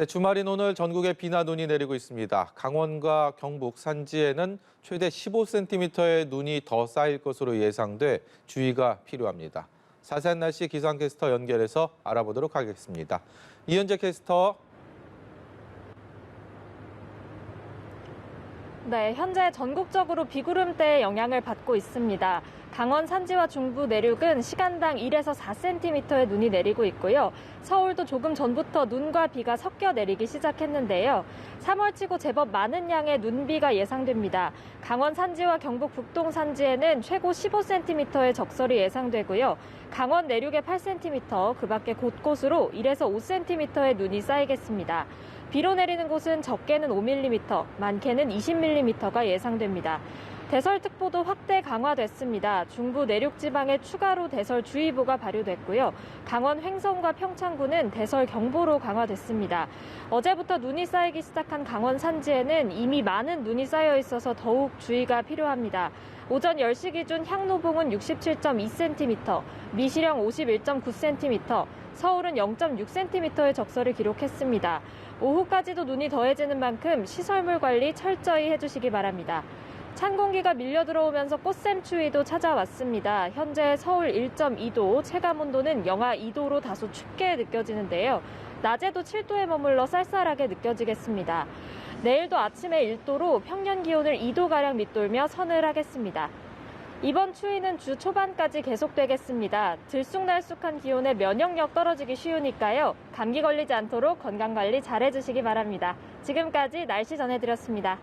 네, 주말인 오늘 전국에 비나 눈이 내리고 있습니다. 강원과 경북 산지에는 최대 15cm의 눈이 더 쌓일 것으로 예상돼 주의가 필요합니다. 자세한 날씨 기상캐스터 연결해서 알아보도록 하겠습니다. 이현재 캐스터. 네, 현재 전국적으로 비구름대의 영향을 받고 있습니다. 강원 산지와 중부 내륙은 시간당 1에서 4cm의 눈이 내리고 있고요. 서울도 조금 전부터 눈과 비가 섞여 내리기 시작했는데요. 3월 치고 제법 많은 양의 눈비가 예상됩니다. 강원 산지와 경북 북동 산지에는 최고 15cm의 적설이 예상되고요. 강원 내륙에 8cm, 그 밖에 곳곳으로 1에서 5cm의 눈이 쌓이겠습니다. 비로 내리는 곳은 적게는 5mm, 많게는 20mm가 예상됩니다. 대설특보도 확대 강화됐습니다. 중부 내륙 지방에 추가로 대설주의보가 발효됐고요. 강원 횡성과 평창군은 대설경보로 강화됐습니다. 어제부터 눈이 쌓이기 시작한 강원 산지에는 이미 많은 눈이 쌓여 있어서 더욱 주의가 필요합니다. 오전 10시 기준 향노봉은 67.2cm, 미시령 51.9cm, 서울은 0.6cm의 적설을 기록했습니다. 오후까지도 눈이 더해지는 만큼 시설물 관리 철저히 해주시기 바랍니다. 찬 공기가 밀려 들어오면서 꽃샘 추위도 찾아왔습니다. 현재 서울 1.2도, 체감 온도는 영하 2도로 다소 춥게 느껴지는데요. 낮에도 7도에 머물러 쌀쌀하게 느껴지겠습니다. 내일도 아침에 1도로 평년 기온을 2도가량 밑돌며 서늘하겠습니다. 이번 추위는 주 초반까지 계속되겠습니다. 들쑥날쑥한 기온에 면역력 떨어지기 쉬우니까요. 감기 걸리지 않도록 건강관리 잘 해주시기 바랍니다. 지금까지 날씨 전해드렸습니다.